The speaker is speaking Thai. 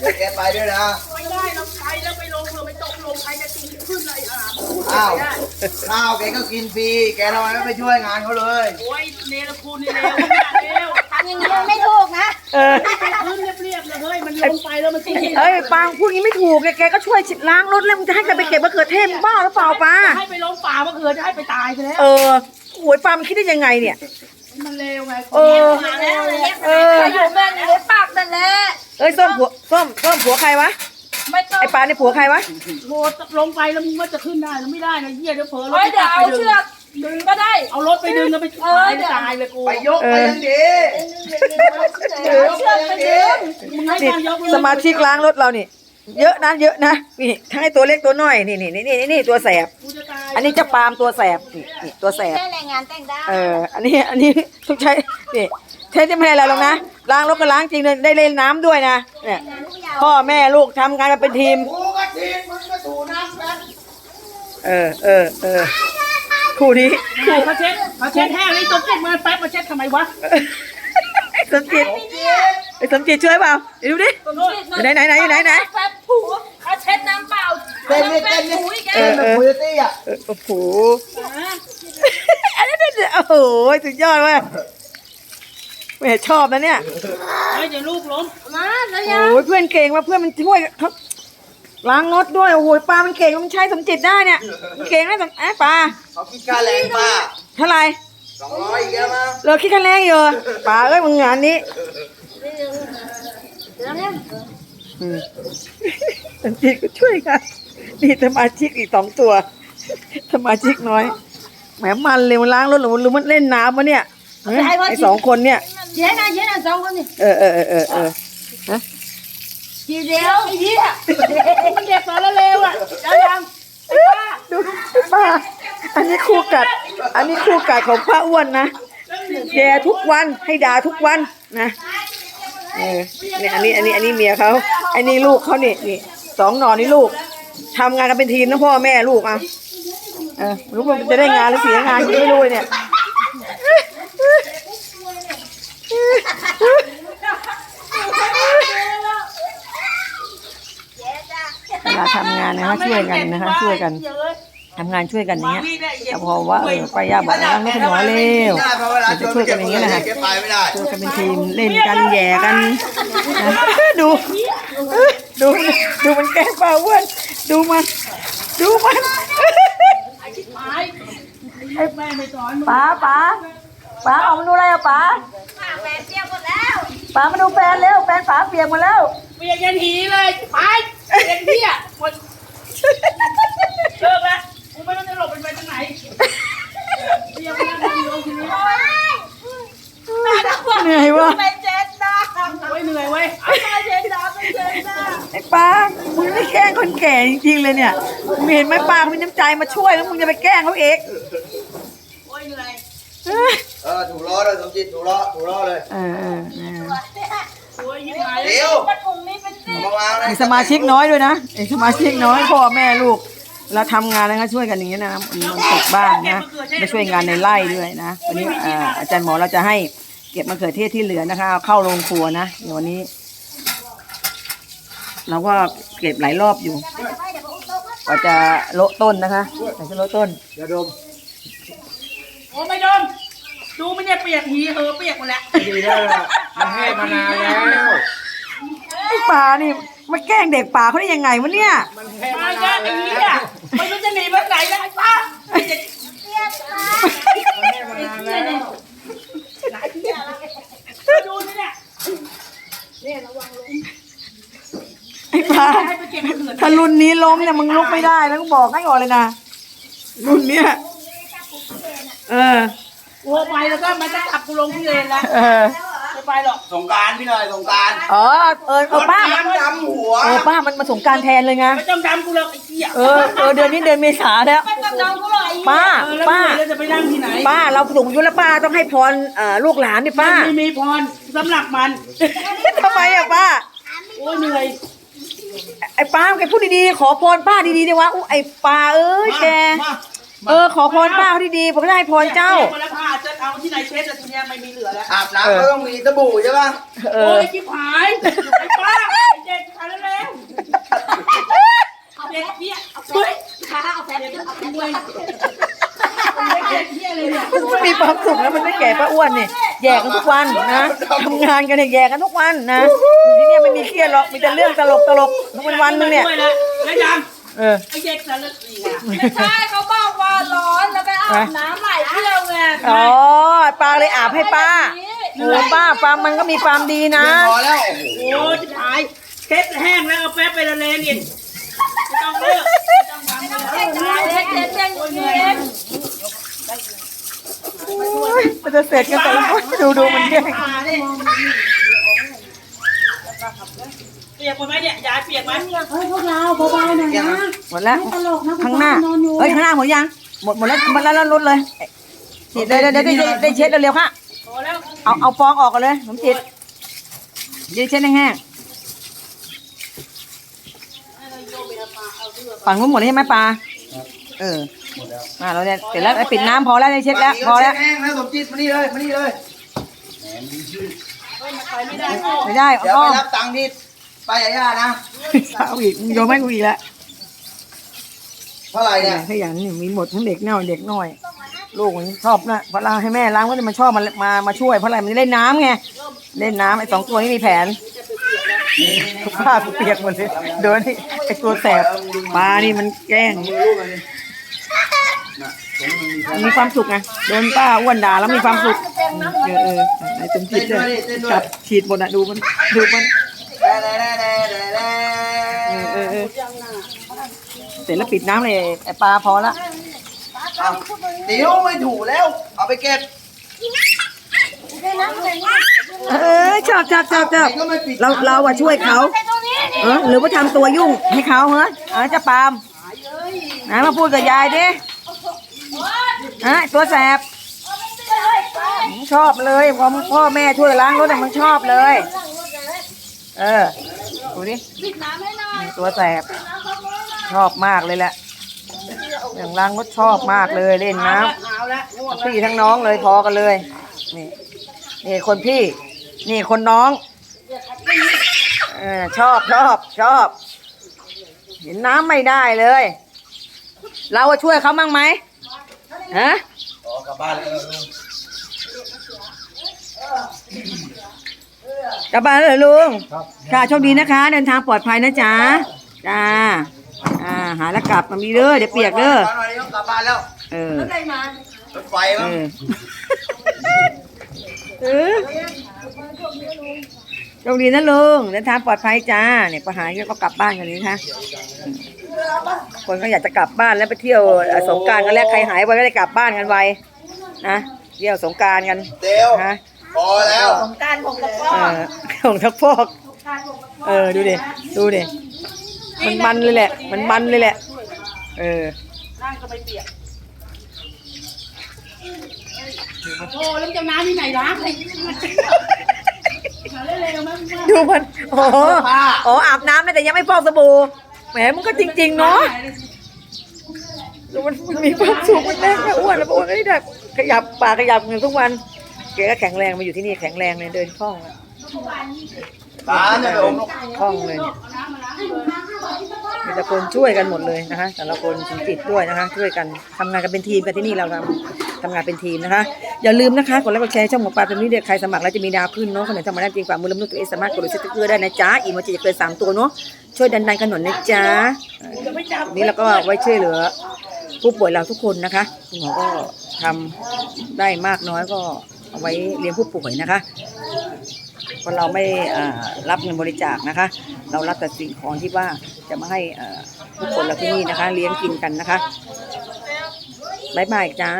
เดี๋ยวแกไปด้วยนะ ไม่ได้เราไปแล้วไปลงเรือไปตกลงใครจะตีขึ้นเลยอะพูดอ้าวไม่ได้ข้าวแกก็กินฟรี แกทำไมไม่ไปช่วยงานเขาเลย โอ้ยเนรคุณนี่เร็วมากเร็วทำอย่างนี้มันไม่ถูกนะเออขึ้นเรียบๆเลยเฮ้ยมันลงไปแล้วมันตีเอ้ยปางพูดงี้ไม่ถูกแกแกก็ช่วยล้างรถแล้วมึงจะให้แกไปเก็บมะเขือเทศมึงบ้าหรือเปล่าปาให้ไปลงป่ามะเขือจะให้ไปตายไปแล้วเออโวยปามันคิดได้ยังไงเนี่ย มันเร็วไงเออมาแล้วเลยเอออยู่แม่นี่เลยปากนั่นแหละ เอ้ยส้มผัวส้มส้มผัวใครวะไม่ต้องไอ้ปาในผัวใครวะโหลงไปแล้วมึงว่าจะขึ้นได้หรือไม่ได้นะเหี้ยเดี๋ยวเผลอรถเฮ้ยไปเดี๋ยวจับเอาไปดึงเชือกดึงก็ได้ เอารถไปดึงแล้วไปเออตายเดี๋ยวตายเลยกูไปยกไปยังดีเอาเชือกไปดึงมึงให้นี่นายกสมาชิกล้างรถเรานี่เยอะนะเยอะนะนี่ทั้งไอ้ตัวเล็กตัวน้อยนี่นี่นี่นี่นี่ตัวแสบกูจะตายอันนี้เจะปาล์มตัวแสบนี่นี่ตัวแสบได้แรงงานแต่งได้เอออันนี้อันนี้ต้องใช้นี่ ใช้จะไม่ให้อะไรหรอกนะล้างรถก็ล้างจริงเลยได้เล่นน้ำด้วยนะเนี่ยงานทุกอย่างพ่อแม่ลูกทำงานกันเป็นทีม กูก็ทีมมึงก็ถูน้ำกันเออเออเออคู่นี้ไหนมาเช็ดมาเช็ดแห้งนี่ตัวเจ็ดมันแป๊บมาเช็ดทำไมวะสมจิตไอ้สมจิตช่วยเปล่าเดี๋ยวดูดิ ไหนไหนไหนไหนไหน แป๊บผูเขาเช็ดน้ำเปล่าเต้นนี่เต้นนี่ผูอีกแกเต้นเป็นคุยตี้อะเออโอ้โหอันนี้เนี่ยโอ้โหสุดยอดเว่ะ แม่ชอบนะเนี่ย เฮ้ยเดี๋ยวลูกล้มมาแล้วโอ้ยังยเพื่อนเก่งว่ะเพื่อนมันช่วยเขาล้างรถด้วย โอ้โหปลา มันเก่งมันใช้สมจิตได้เนี่ย มันเก่งนะสมไอ้ปลา เขาคิดค่าแรงป้าเท่าไหร่สองร้อยอีกแล้วมั้งเราคิดคะแนนอยู่ปลาเอ้ยมึงงานนี้แล้วเนี่ยอืมสมจิตก็ช่วยกันนี่สมาชิกอีกสองตัว สมาชิกน้อย แหมมันเลยมันล้างรถหรือมันหรือมันเล่นน้ำวะเนี่ยฮะไอ้สองคนเนี่ย เย็นนะเย็นนะสองคนนี่เออเออเออเออเออฮะทีเดียวไอ้เหี้ยมันเด็กสารเลวอะจะยังดูป้าอันนี้คู่กัด อันนี้คู่กัดของป้าอ้วนนะแย่ทุกวันให้ด่าทุกวันนะเออเนี่ยอันนี้อันนี้อันนี้เมียเขาอันนี้ลูกเขานี่นี่สองหนอนนี่ลูกทำงานกันเป็นทีมนะพ่อแม่ลูกอะเออรู้ว่ามันจะได้งานหรือเสียงานก็ไม่รู้เนี่ย เวลาทำงานนะคะช่วยกันนะคะ ช่วยกันทำงานช่วยกันอย่างเงี้ยแต่พอว่าเออป้ายาบอกว่าไม่ขนอเร็วได้เพราะเวลาเดี๋ยวจะช่วยกันอย่างเงี้ยนะคะแกไปไม่ได้ช่วยกันเป็นทีมเล่นกันแย่กันนะดูดูดูมันแกล้งป้าอ้วนดูมันดูมันไม้แม่ไม่สอนมึงป๋าป๋า ป๋าออกมาดูอะไรอะป๋าแฟนเตี้ยหมดแล้วป๋ามาดูแฟนเร็วแฟนป๋าเปียกหมดแล้ว เปียกยันหีเลยไปเปียกเหี้ยหมดเลิกแล้วกูไม่ต้องจะหลบเป็นไปทางไหนเปียกมานั่งดูทีนี้เหนื่อยว่ะไปเจ็ดนะโอ้ยเหนื่อยเว้ยไปเจ็ดนะไปเจ็ดนะไอ้ป้ามึงไม่แกล้งคนแก่จริงๆเลยเนี่ยมึงเห็นไหมป้าเขามีน้ำใจมาช่วยแล้วมึงจะไปแกล้งเขาเองโอ้ยเหนื่อย เออเออถูกล้อเลยสมจิตถูกล้อถูกล้อเลยเออเออเออโอ้ยยิ่งหายเดี๋ยวมันคงมีเป็นสิเอามาวางนะมีสมาชิกน้อยด้วยนะไอ้สมาชิกน้อยพ่อแม่ลูก เราทำงานแล้วก็ช่วยกันอย่างนี้ยนะมันมันตกบ้านนะมาช่วยงานในไร่ด้วยนะวันนี้อ่าอาจารย์หมอเราจะให้เก็บมะเขือเทศที่เหลือนะคะเอาเข้าโรงครัวนะเดี๋ยววันนี้ เราก็เก็บหลายรอบอยู่กว่าจะโละต้นนะคะกว่าจะโละต้นอย่าดมโอ้ไม่โดน ดูไม่เนี่ยเปียกหีเหอะเปียกหมดแล้วดีแล้วล่ะมันให้มานานแล้ว ไอ้ป่านี่มาแกล้งเด็กป่าเขาได้ยังไงวะเนี่ย มันให้มามาเยนาอะนอย่างแล้นี้อะวไม่รู้จะหนีไปไหนแล้วไอ้ป้าไอ้เด็กมันให้มานานแล้ว ดูนี่เนี่ยไอ้ป่าให้ไปเก็บมะเขือถ้ารุ่นนี้ล้มเนี่ยมึงลุกไม่ได้แล้วก็บอกให้ก่อนเลยนะรุ่นเนี้ยเออ โอ้ไปแล้วก็มันจะจับกูลงที่เลนแล้วเออไม่ไปหรอกสงกรารพี่หน่อยสงกรารอ๋อเออเออป้าน้ำดำหัวเออป้ามันมาสงกรารแทนเลยไงไม่ต้องดำกูหรอกไอ้เหี้ยเออเออเดือนนี้เดือนเมษาแล้ว ไม่ต้องน้องกูหรอกไอ้ป้า เออแล้วป้ามึงจะไปนั่งที่ไหนป้าเราสูงอายุแล้วป้าต้องให้พรเอ่อลูกหลานดิป้าไม่มีพรสำหรับมันทำไมอะป้า โอ้ยเหนื่อยไอ้ป้าแกพูดดีๆขอพรป้าดีๆดิวะอุ๊ยไอ้ป้าเอ้ยแกมาเออขอพรป้าเขาดีๆผมก็ได้พรเจ้าเวลาผ่าจะ เอาที่ไหนเช็ดแต่ทีเนี้ยไม่มีเหลือแล้วอาบน้ำก็ต้องมีสบู่ใช่ป่ะโอ้ยชิบหายไอ้ป้าไอ้เด็กขาเร็วเอาเด็เบี้ยเอาแฟบขาเอาแฟบเอาแฟบด้วยเด็กเบี้ยเลยเนี่ยมันมีความสุขนะมันไม่แก่ป้าอ้วนนี่แย่กันทุกวันนะทำงานกันเนี่ยแย่กันทุกวันนะอยู่ที่เนี่ยไม่มีเครียดหรอกมีแต่เรื่องตลกตลกๆทุกวันวันๆนึงเนี่ย แล้วยังเออ ไอ้เด็กสารสีอะไม่ใช่เขาบอก ร้อนแล้วไปอาบน้ำไหลเที่ยวไงอ๋อปลาเลยอาบให้ป้าโอ้ป้าฟาร์มมันก็มีฟาร์มดีนะ พอแล้วโอ้จะหายเช็ดแห้งแล้วเอาแป๊บไปละเลงอีกไม่ต้องเลิกไม่ต้องวางเลยตายเด็กเด็กเด็กเด็กมันจะเสร็จกันแต่ละคนดูดูมันแย่งเปียกหมดไหมเนี่ยยายเปียกไหม เฮ้ยพวกเราเบาๆหน่อยนะหมดแล้วตลกนะข้างหน้าเฮ้ย ข้างหน้าหมดยัง หมดหมดแล้วหมดแล้วแล้วลดเลยฉีดเลยเดี๋ยวได้ได้ได้เช็ดเร็วๆค่ะพอแล้วเอาเอาฟองออกกันเลยผมจิตยืดเช็ดแห้งๆฝั่งนู้นหมดแล้วใช่ไหมปลาเออมาเราเนี่ยเสร็จแล้วไอ้ปิดน้ำพอแล้วได้เช็ดแล้วพอแล้วแห้งแล้วสมจิตมานี่เลยมานี่เลยไม่ได้เดี๋ยวอ้อไปมรับตังค์ที่ป้ายาย่านะเอาอีกโยนไม่กูอีกแล้ว เท่าไหร่เนี่ยขยันนี่มีหมดทั้งเด็กน้อยเด็กน้อย ลูกมันชอบนะพอเวลาให้แม่ล้างก็จะมันชอบมามามาช่วยเพราะอะไรมันเล่นน้ำไงเล่นน้ำไอ้สองตัวนี้มีแผนผ้าเปียกหมดเลยโดนไอ้ไอ้ตัวแสบปลานี่มันแกล้งมันมีความสุขไงโดนป้าอ้วนด่าแล้วมีความสุขเออเออไอ้จมจิตเลยจับฉีดหมดอะดูมันดูมันแด่แด่แด่แด่แด่แด่ เออเออเออเส ร็จแล้วปิดน้ำเลยไอ้ปลาพอละเอาติ๋วไม่ถูกแล้ว เอาไปเก็บเออชอบชอบชอบชอบไหนก็ไม่ปิดเราเราอะช่วยเขาตรงนี้นี่เออหรือว่าทำตัวยุ่งให้เขาเหรอเออจะปาล์มไหนมาพูดกับยายดิฮะตัวแสบชอบเลยพอพ่อแม่ช่วยล้างรถอะมันชอบเลย เออดูดิปิดน้ำให้หน่อยตัวแสบ ชอบมากเลยแหละอย่างล้างรถชอบมากเลยเล่นน้เอาละง่วงำพี่ทั้งน้องเลยพอกันเลย นี่นี่คนพี่ นี่คนน้องเออชอบชอบชอบ เห็นน้ำไม่ได้เลย เราอะช่วยเขามั่งไหมฮะอ๋อกลับบ้านเลยลุงกลับบ้านแล้วเหรอลุงค่ะโชคดีนะคะ เดินทางปลอดภัยนะจ๊ะจ้าอ่า หาแล้วกลับมามีเด้อเดี๋ยวเปียกเด้อบ้านหน่อยต้องกลับบ้านแล้วเออใครมารถไฟเอมั้งอเออโชคดีนะลุงเดินทางปลอดภัยจ้าเนี่ยประหารก็กลับบ้านกันนี้นะคะคนก็อยากจะกลับบ้านแล้วไปเที่ยวเอ่อสงกรารกันแล้วใครหายไปก็ได้กลับบ้านกันไวนะเที่ยวสงกรารกันเดี๋ยวนะพอแล้วของการของกระป๋อเออของทักพอกเออดูดิดูดิ มันมันเลยแหละ มันมันเลยแหละ เออนั่งก็ไปเปียกโอ้แล้วจะน้ำที่ไหนล้างเลยเร็วๆมั้งดูมันโอ้โหอ๋ออาบน้ำนะแต่ยังไม่ฟอกสบู่แหมมันก็จริง ๆ เนาะดูมันมันมีความสุขมันแน่แค่อ้วนแล้วบอกว่าเฮ้ยแบบขยับปากขยับเงินทุกวันแกก็แข็งแรงมาอยู่ที่นี่แข็งแรงเลยเดินคล่องอะ ตาจะไปอมลูกคล่องเลยเนี่ยมีแต่คนช่วยกันหมดเลยนะคะแต่ละคนสมจิตด้วยนะคะ ช่วยกันทำงานกันเป็นทีมกันที่นี่เราทำทำงานเป็นทีมนะคะ อย่าลืมนะคะกดไลค์กดแชร์ช่องหมอปลาตรงนี้เด็กใครสมัครแล้วจะมีดาวขึ้นเนาะคนไหนทำมาได้จริงกว่ามือลำนุตัวเองสามารถกดไลค์สติ๊กเกอร์ได้นะจ๊ะอีโมจิจะเกินสามตัวเนาะช่วยดันดันๆกันหน่อยนะจ๊ะวันนี้เราก็ไว้ช่วยเหลือ ผู้ป่วยเราทุกคนนะคะคุณหมอก็ทำได้มากน้อยก็เอาไว้เลี้ยงผู้ป่วยนะคะ เพราะเราไม่รับเงินบริจาคนะคะ เรารับแต่สิ่งของที่ว่าจะมาให้ทุกคนเราที่นี่นะคะ เลี้ยงกินกันนะคะบายบายจ้า